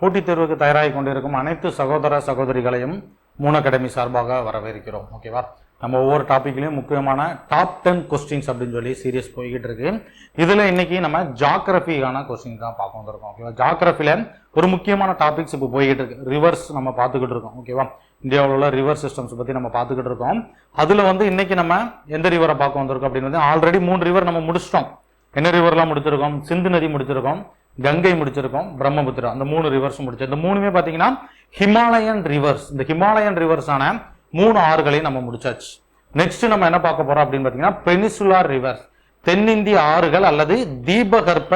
போட்டித் தேர்வுக்கு தயாராகி கொண்டிருக்கும் அனைத்து சகோதர சகோதரிகளையும் மூன் அகாடமி சார்பாக வரவேற்கிறோம். ஓகேவா நம்ம ஒவ்வொரு டாப்பிக்லையும் முக்கியமான டாப் டென் கொஸ்டின்ஸ் அப்படின்னு சொல்லி சீரியஸ் போய்கிட்டு இருக்கு. இதில் இன்னைக்கு நம்ம ஜாகிரபிக்கான கொஸ்டின் தான் பார்க்க வந்திருக்கோம். ஓகேவா ஜாகிரபியில் ஒரு முக்கியமான டாபிக்ஸ் இப்போ போய்கிட்டு இருக்கு. ரிவர்ஸ் நம்ம பார்த்துக்கிட்டு இருக்கோம். ஓகேவா இந்தியாவில் உள்ள ரிவர் சிஸ்டம்ஸ் பற்றி நம்ம பார்த்துக்கிட்டு இருக்கோம். அதில் வந்து இன்னைக்கு நம்ம எந்த ரிவரை பார்க்க வந்திருக்கோம் அப்படின்னு வந்து ஆல்ரெடி மூணு ரிவர் நம்ம முடிச்சிட்டோம். என்ன ரிவர்லாம் முடிச்சிருக்கோம்? சிந்து நதி முடிச்சிருக்கோம். கங்கை முடிச்சிருக்கோம் பிரம்மபுத்திரா. அந்த மூணு ரிவர்ஸ் முடிச்சு இந்த மூணுமே பார்த்தீங்கன்னா ஹிமாலயன் ரிவர்ஸ் இந்த ஹிமாலயன் ரிவர்ஸான மூணு ஆறுகளையும் நம்ம முடிச்சாச்சு. நெக்ஸ்ட் நம்ம என்ன பார்க்க போறோம் அப்படின்னு பார்த்தீங்கன்னா பெனிசுலார் ரிவர்ஸ் தென்னிந்திய ஆறுகள் அல்லது தீபகற்ப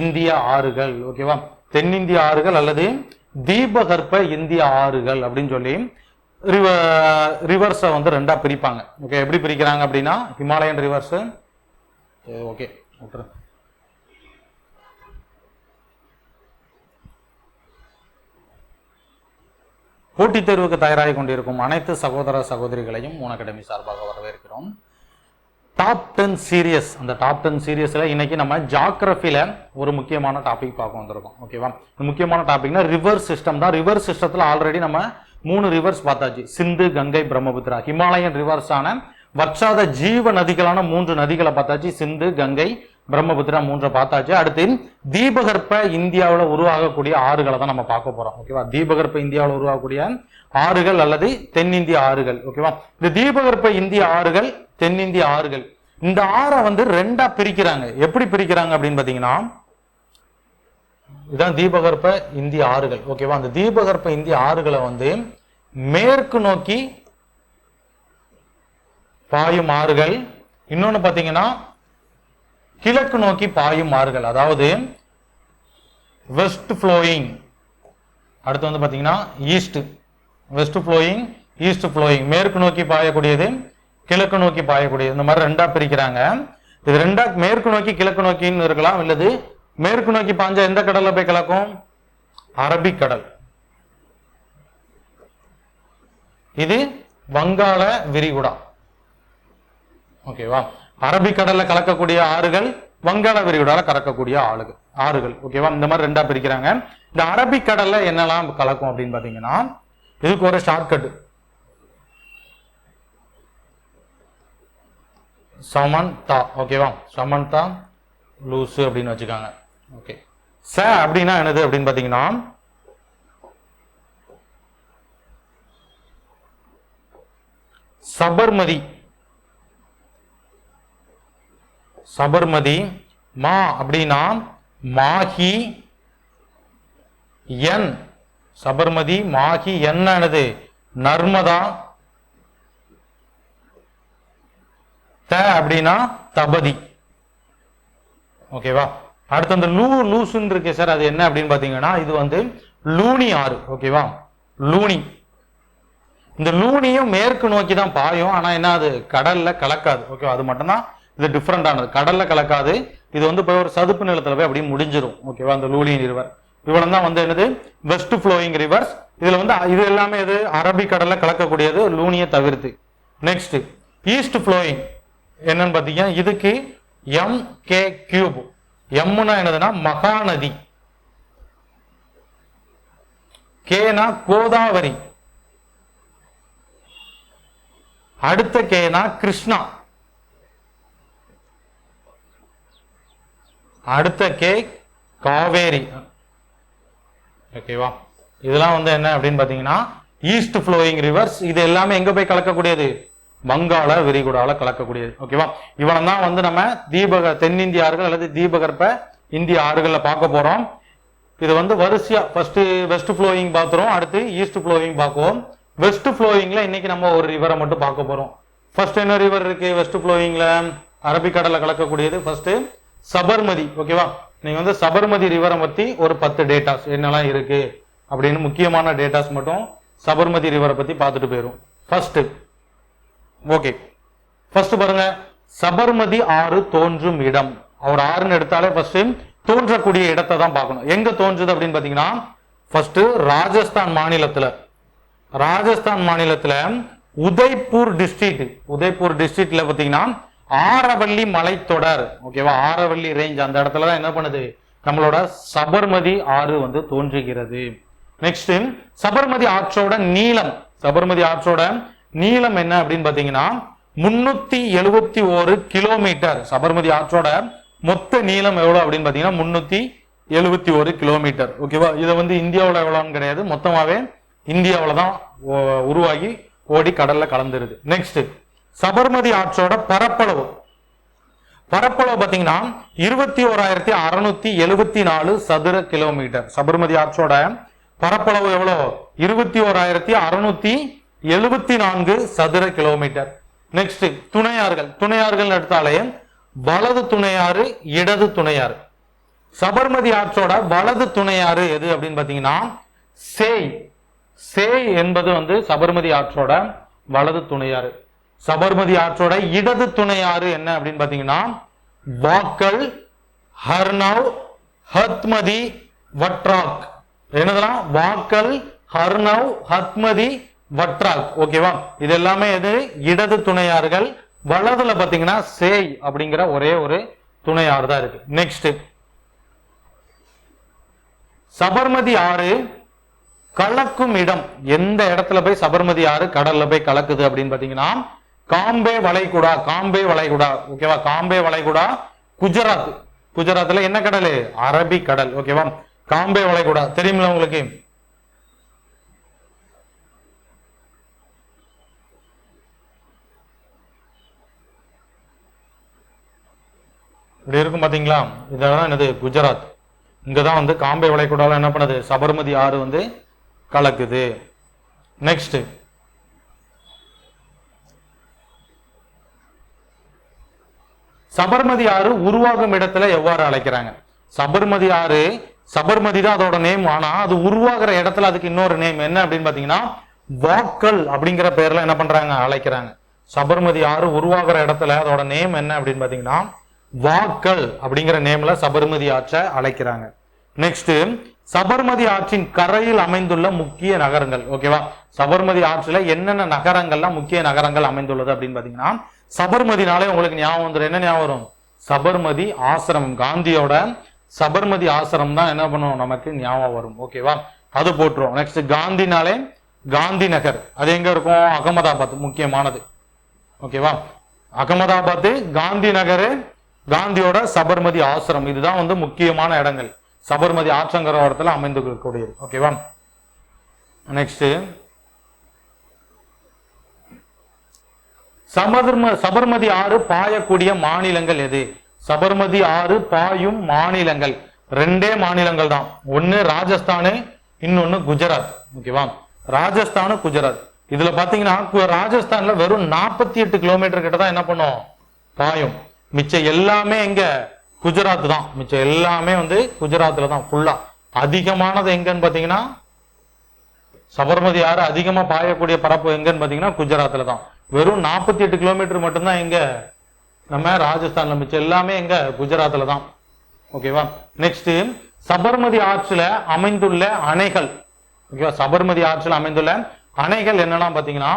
இந்திய ஆறுகள் ஓகேவா தென்னிந்திய ஆறுகள் அல்லது தீபகற்ப இந்திய ஆறுகள் அப்படின்னு சொல்லி ரிவர்ஸை வந்து ரெண்டா பிரிப்பாங்க. ஓகே எப்படி பிரிக்கிறாங்க அப்படின்னா ஹிமாலயன் ரிவர்ஸ் ஓகே ஓகே போட்டித் தேர்வுக்கு தயாராகி கொண்டிருக்கும் அனைத்து சகோதர சகோதரிகளையும் மூன் சார்பாக வரவேற்கிறோம். டாப் டென் சீரியஸ் அந்த டாப் டென் சீரியஸில் இன்னைக்கு நம்ம ஜாக்ரஃபியில் ஒரு முக்கியமான டாபிக் பார்க்க வந்திருக்கோம். ஓகேவா இந்த முக்கியமான டாபிக்னா ரிவர் சிஸ்டம் தான். ரிவர் சிஸ்டத்தில் ஆல்ரெடி நம்ம மூணு ரிவர்ஸ் பார்த்தாச்சு. சிந்து கங்கை பிரம்மபுத்திரா. ஹிமாலயன் ரிவர்ஸான வற்றாத ஜீவ நதிகளான மூன்று நதிகளை பார்த்தாச்சு. சிந்து கங்கை பிரம்மபுத்திரா மூன்றை பார்த்தாச்சு. அடுத்து தீபகற்ப இந்தியாவில் உருவாகக்கூடிய ஆறுகளை தான் நம்ம பார்க்க போறோம். ஓகேவா? தீபகற்ப இந்தியாவில் உருவாகக்கூடிய ஆறுகள் அல்லது தென்னிந்திய ஆறுகள். ஓகேவா? இந்த தீபகற்ப இந்திய ஆறுகள் தென்னிந்திய ஆறுகள் இந்த ஆறை வந்து ரெண்டா பிரிக்கிறாங்க. எப்படி பிரிக்கிறாங்க அப்படின்னு பாத்தீங்கன்னா இதான் தீபகற்ப இந்திய ஆறுகள். ஓகேவா? அந்த தீபகற்ப இந்திய ஆறுகளை வந்து மேற்கு நோக்கி பாயும் ஆறுகள். இன்னொன்னு பாத்தீங்கன்னா கிழக்கு நோக்கி பாயும் ஆறுகள் அதாவது வெஸ்ட் ஃப்ளோயிங் அடுத்து வந்து பார்த்தீங்கன்னா east west flowing east flowing மேற்கு நோக்கி பாயக்கூடியது கிழக்கு நோக்கி பாயக்கூடியது. இந்த மாதிரி ரெண்டா பிரிக்கிறாங்க. இது ரெண்டா மேற்கு நோக்கி கிழக்கு நோக்கின்னு இருக்கலாம். இல்லது மேற்கு நோக்கி பாஞ்சா எந்த கடல்ல போய் கலக்கும்? அரபிக்கடல் இது வங்காள விரிகுடா. ஓகேவா? அரபிக்கடல்ல கலக்கக்கூடிய ஆறுகள் வங்காள விரிகுடால கலக்கக்கூடிய ஆளுகள் ஆறுகள். ஓகேவா இந்த மாதிரி ரெண்டா பிரிக்கிறாங்க. இந்த அரபிக்கடல்ல என்னெல்லாம் கலக்கும் அப்படின்னு பாத்தீங்கன்னா இதுக்கு ஒரு ஷார்ட்கட் சமந்தா. ஓகேவா சமந்தா லூசு அப்படின்னு வச்சுக்காங்க. ஓகே ச அப்படின்னா என்னது அப்படின்னு பாத்தீங்கன்னா சபர்மதி. சபர்மதி மா அப்படின்னா மாஹி என். சபர்மதி மாஹி என்னது நர்மதா. த அப்படின்னா தபதி. ஓகேவா? அடுத்து அந்த லூ லூசுன்னு இருக்கு சார் அது என்ன அப்படின்னு பாத்தீங்கன்னா இது வந்து லூனி ஆறு ஓகேவா? லூனி. இந்த லூனியும் மேற்கு நோக்கி தான் பாயும் ஆனா என்ன அது? கடல்ல கலக்காது ஓகேவா? அது மட்டும்தான் இது டிஃப்ரெண்டானது கடல்ல கலக்காது. இது வந்து போய் ஒரு சதுப்பு நிலத்துல போய் அப்படியே முடிஞ்சிடும் ஓகேவா அந்த லூனி ரிவர் இவ்வளவு தான் வந்து என்னது? வெஸ்ட் ஃப்ளோயிங் ரிவர்ஸ் இதுல வந்து இது எல்லாமே இது அரபிக் கடல்ல கலக்கக்கூடியது லூனியை தவிர்த்து. நெக்ஸ்ட் ஈஸ்ட் ஃப்ளோயிங் என்னன்னு பாத்தீங்கன்னா இதுக்கு எம் கே கியூப் எம்னா என்னதுன்னா மகாநதி. கேனா கோதாவரி. அடுத்த கேனா கிருஷ்ணா. அடுத்த கே காவேரி. ஓகேவா இதெல்லாம் வந்து என்ன அப்படின்னு பாத்தீங்கன்னா ஈஸ்ட் ஃப்ளோயிங் ரிவர்ஸ் இது எல்லாமே எங்க போய் கலக்கக்கூடியது? வங்காள விரிகுடால கலக்கக்கூடியது. ஓகேவா இவ்வளவு தான் வந்து நம்ம தீபக தென்னிந்திய ஆறுகள் அல்லது தீபகற்ப இந்திய ஆறுகளில் பார்க்க போறோம். இது வந்து வரிசையா ஃபர்ஸ்ட் வெஸ்ட் ஃப்ளோயிங் பார்த்துரும் அடுத்து ஈஸ்ட் ஃப்ளோயிங் பார்க்குவோம். வெஸ்ட் ஃப்ளோயிங்ல இன்னைக்கு நம்ம ஒரு ரிவரை மட்டும் பார்க்க போறோம். ஃபர்ஸ்ட் என்ன ரிவர் இருக்கு? வெஸ்ட் ஃப்ளோயிங்ல அரபிக்கடலை கலக்கக்கூடியது ஃபர்ஸ்ட் சபர்மதி ஓகேவா நீங்க வந்து சபர்மதி ரிவரை பத்தி ஒரு பத்து டேட்டாஸ் என்னெல்லாம் இருக்கு அப்படின்னு முக்கியமான டேட்டாஸ் மட்டும் சபர்மதி ரிவரை பத்தி பார்த்துட்டு போயிரும். ஃபர்ஸ்ட் ஓகே ஃபர்ஸ்ட் பாருங்க சபர்மதி ஆறு தோன்றும் இடம். அவர் ஆறுன்னு எடுத்தாலே ஃபர்ஸ்ட் தோன்றக்கூடிய இடத்தை தான் பார்க்கணும். எங்க தோன்றுது அப்படின்னு பாத்தீங்கன்னா ஃபர்ஸ்ட் ராஜஸ்தான் மாநிலத்துல. ராஜஸ்தான் மாநிலத்துல உதய்பூர் டிஸ்ட்ரிக்ட் உதய்பூர் டிஸ்ட்ரிக்ட்ல பாத்தீங்கன்னா ஆரவள்ளி மலைத்தொடர் ஓகேவா ஆரவள்ளி ரேஞ்ச் அந்த இடத்துல தான் என்ன பண்ணுது? நம்மளோட சபர்மதி ஆறு வந்து தோன்றுகிறது. நெக்ஸ்ட் சபர்மதி ஆற்றோட நீளம். சபர்மதி ஆற்றோட நீளம் என்ன அப்படின்னு பாத்தீங்கன்னா முன்னூத்தி எழுபத்தி ஒரு கிலோமீட்டர் சபர்மதி ஆற்றோட மொத்த நீளம் எவ்வளவு அப்படின்னு பாத்தீங்கன்னா முன்னூத்தி எழுபத்தி ஒரு கிலோமீட்டர் ஓகேவா இதை வந்து இந்தியாவில் எவ்வளோன்னு கிடையாது. மொத்தமாவே இந்தியாவில் தான் உருவாகி ஓடி கடல்ல கலந்துருது. நெக்ஸ்ட் சபர்மதி ஆற்றோட பரப்பளவு. பரப்பளவு பார்த்தீங்கன்னா இருபத்தி ஓராயிரத்தி அறுநூத்தி எழுபத்தி நாலு சதுர கிலோமீட்டர் சபர்மதி ஆற்றோட பரப்பளவு எவ்வளோ? இருபத்தி ஓராயிரத்தி அறுநூத்தி எழுபத்தி நான்கு சதுர கிலோமீட்டர் நெக்ஸ்ட் துணையார்கள். துணையார்கள் எடுத்தாலே வலது துணையாறு இடது துணையாறு. சபர்மதி ஆற்றோட வலது துணையாறு எது அப்படின்னு பார்த்தீங்கன்னா சேய். சேய் என்பது வந்து சபர்மதி ஆற்றோட வலது துணையாறு. சபர்மதி ஆற்றோட இடது துணை ஆறு என்ன அப்படின்னு பாத்தீங்கன்னா வாக்கல் ஹர்னவ் ஹத்மதி வட்ராக். என்னதெல்லாம் வாக்கல் ஹர்னவ் ஹத்மதி வட்ராக். ஓகேவா இது எல்லாமே எது? இடது துணையாறுகள் வலதுல பாத்தீங்கன்னா சேய் அப்படிங்கிற ஒரே ஒரு துணையாறு தான் இருக்கு. நெக்ஸ்ட் சபர்மதி ஆறு கலக்கும் இடம். எந்த இடத்துல போய் சபர்மதி ஆறு கடல்ல போய் கலக்குது அப்படின்னு பாத்தீங்கன்னா காம்பே வளைகுடா காம்பே வளைகுடா. ஓகேவா காம்பே வளைகுடா குஜராத். குஜராத்ல என்ன கடல்? அரபிக் கடல். ஓகேவா காம்பே வளைகுடா. தெரியுமில்ல உங்களுக்கு? இப்படி இருக்கும் பாத்தீங்களா? இதெல்லாம் என்னது? குஜராத். இங்கதான் வந்து காம்பே வளைகுடால என்ன பண்ணுது? சபர்மதி ஆறு வந்து கலக்குது. நெக்ஸ்ட் சபர்மதி ஆறு உருவாகும் இடத்துல எவ்வாறு அழைக்கிறாங்க? சபர்மதி ஆறு சபர்மதி தான் அதோட நேம் ஆனா அது உருவாகிற இடத்துல அதுக்கு இன்னொரு நேம் என்ன அப்படின்னு பாத்தீங்கன்னா வாக்கல் அப்படிங்கிற பேர்ல என்ன பண்றாங்க? அழைக்கிறாங்க. சபர்மதி ஆறு உருவாகிற இடத்துல அதோட நேம் என்ன அப்படின்னு பாத்தீங்கன்னா வாக்கல் அப்படிங்கிற நேம்ல சபர்மதி ஆற்றை அழைக்கிறாங்க. நெக்ஸ்ட் சபர்மதி ஆற்றின் கரையில் அமைந்துள்ள முக்கிய நகரங்கள் ஓகேவா சபர்மதி ஆற்றுல என்னென்ன நகரங்கள்லாம் முக்கிய நகரங்கள் அமைந்துள்ளது அப்படின்னு பாத்தீங்கன்னா சபர்மதினாலே உங்களுக்கு ஞாபகம் வந்துடும் என்ன ஞாபகம் வரும்? சபர்மதி ஆசிரமம். காந்தியோட சபர்மதி ஆசிரமம் தான் என்ன பண்ணுவோம் நமக்கு ஞாபகம் வரும். ஓகேவா அது போட்டுரும். நெக்ஸ்ட் காந்தினாலே காந்தி நகர். அது எங்க இருக்கும்? அகமதாபாத். முக்கியமானது. ஓகேவா அகமதாபாத் காந்தி நகர் காந்தியோட சபர்மதி ஆசிரம் இதுதான் வந்து முக்கியமான இடங்கள். சபர்மதி ஆற்றங்கர ஓரத்துல அமைந்து கொள்ளக்கூடியது ஓகேவா நெக்ஸ்ட் சமதர்ம சபர்மதி ஆறு பாயக்கூடிய மாநிலங்கள் எது? சபர்மதி ஆறு பாயும் மாநிலங்கள். ரெண்டே மாநிலங்கள் தான். ஒன்னு ராஜஸ்தானு இன்னொன்னு குஜராத். ஓகேவா? ராஜஸ்தானு குஜராத். இதுல பாத்தீங்கன்னா கு- ராஜஸ்தான்ல வெறும் நாற்பத்தி எட்டு கிலோமீட்டர் கிட்ட தான் என்ன பண்ணும்? பாயும். மிச்சம் எல்லாமே எங்க? குஜராத் தான். மிச்சம் எல்லாமே வந்து குஜராத்ல தான் ஃபுல்லா அதிகமானது எங்கன்னு பாத்தீங்கன்னா சபர்மதி ஆறு அதிகமா பாயக்கூடிய பரப்பு எங்கன்னு பாத்தீங்கன்னா குஜராத்ல தான். வெறும் நாற்பத்தி எட்டு கிலோமீட்டர் மட்டும்தான் எங்க நம்ம ராஜஸ்தான்ல மிச்சம். எல்லாமே எங்க குஜராத்ல தான். ஓகேவா நெக்ஸ்ட் சபர்மதி ஆற்றுல அமைந்துள்ள அணைகள். ஓகேவா சபர்மதி ஆற்றில் அமைந்துள்ள அணைகள் என்னன்னா பாத்தீங்கன்னா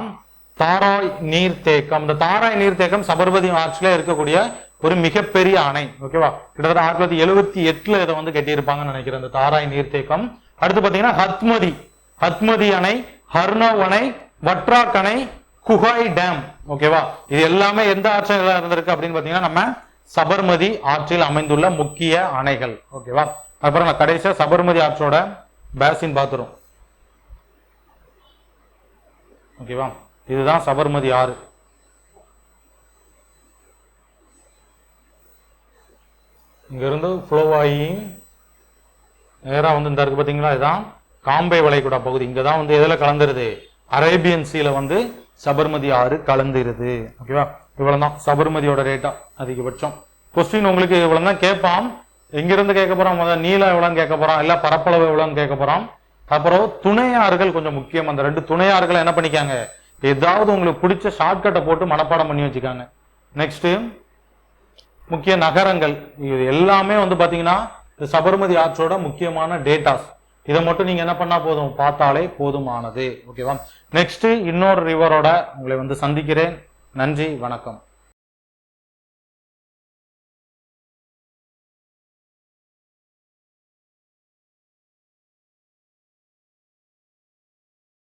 தாராய் நீர்த்தேக்கம். இந்த தாராய் நீர்த்தேக்கம் சபர்மதி ஆற்றில இருக்கக்கூடிய ஒரு மிகப்பெரிய அணை. ஓகேவா கிட்டத்தட்ட ஆயிரத்தி தொள்ளாயிரத்தி எழுபத்தி எட்டுல இதை வந்து கட்டியிருப்பாங்கன்னு நினைக்கிறேன் இந்த தாராய் நீர்த்தேக்கம். அடுத்து பாத்தீங்கன்னா ஹத்மதி. ஹத்மதி அணை ஹர்னவ் அணை வட்ராக் அணை குஹாய் டேம் ஓகேவா இது எல்லாமே எந்த ஆற்றில் இருந்திருக்கு அப்படின்னு பாத்தீங்கன்னா நம்ம சபர்மதி ஆற்றில் அமைந்துள்ள முக்கிய அணைகள் ஓகேவா அப்புறம் நான் கடைசியா சபர்மதி ஆற்றோட பேசின் பாத்துரும் ஓகேவா இதுதான் சபர்மதி ஆறு. இங்க இருந்து ஃப்ளோ ஆகி நேரா வந்து இந்த இருக்கு பாத்தீங்களா இதுதான் காம்பே வளைகுடா பகுதி. இங்கே தான் வந்து எதுல கலந்துருது? அரேபியன் சீல வந்து சபர்மதி ஆறு கலந்துருது. ஓகேவா இவ்வளவுதான். சபர்மதியோட ரேட்டா அதிகபட்சம். கொஸ்டின் உங்களுக்கு இவ்வளவுதான். கேட்பான். எங்கிருந்து கேட்க போறான்? முதல்ல நீளம் எவ்வளவுன்னு கேட்க போறான். இல்ல பரப்பளவு எவ்வளவுன்னு கேட்க போறான். அப்புறம் துணையாறுகள் கொஞ்சம் முக்கியம். அந்த ரெண்டு துணையாறுகளை என்ன பண்ணிக்காங்க? ஏதாவது உங்களுக்கு பிடிச்ச ஷார்ட்கட்டை போட்டு மனப்பாடம் பண்ணி வச்சுக்காங்க. நெக்ஸ்ட் முக்கிய நகரங்கள். இது எல்லாமே வந்து பாத்தீங்கன்னா சபர்மதி ஆற்றோட முக்கியமான டேட்டாஸ் இதை மட்டும் நீங்க என்ன பண்ணா போதும்? பார்த்தாலே போதுமானது. ஓகேவா நெக்ஸ்ட் இன்னொரு ரிவரோட உங்களை வந்து சந்திக்கிறேன். நன்றி வணக்கம்.